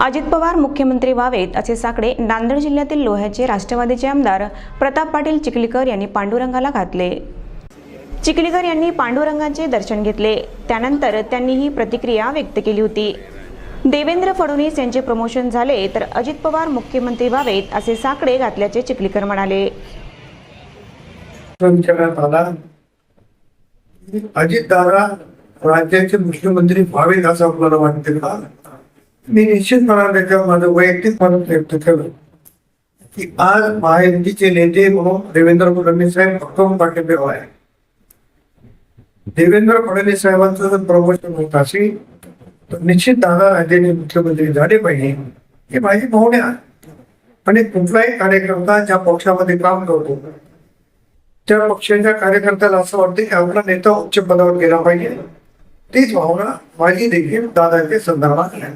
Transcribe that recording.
अजित पवार मुख्यमंत्री व्हावेत असे साकडे नांदेड जिल्ह्यातील लोह्याचे राष्ट्रवादीचे आमदार प्रताप पाटील चिखलीकर यांनी पांडुरंगाला घातले. चिखलीकर यांनी पांडुरंगाचे दर्शन घेतले. त्यानंतर त्यांनी ही प्रतिक्रिया व्यक्त केली होती. देवेंद्र फडणवीस यांचे प्रमोशन झाले तर अजित पवार मुख्यमंत्री व्हावेत असे साकडे घातल्याचे चिखलीकर म्हणाले. अजित दादा राज्याचे मुख्यमंत्री व्हावेत असं आपल्याला वाटते का? मी निश्चित निश्चितपणाने त्याच्यावर माझं वैयक्तिक मत व्यक्त केलं. की आज महायुतीचे नेते म्हणून देवेंद्र फडणवीस साहेब भक्कम पाठिंबा आहे देवेंद्र फडणवीस साहेबांचं जर प्रमोशन होत असेल तर निश्चित दादा राजेने मुख्यमंत्री झाले पाहिजे. हे माझी भावना आणि कुठलाही कार्यकर्ता ज्या पक्षामध्ये काम करतो त्या पक्षाच्या कार्यकर्त्याला असं वाटतं की आपला नेता उच्च पदावर गेला पाहिजे. तीच भावना माझी देखील दादाच्या संदर्भात आहे.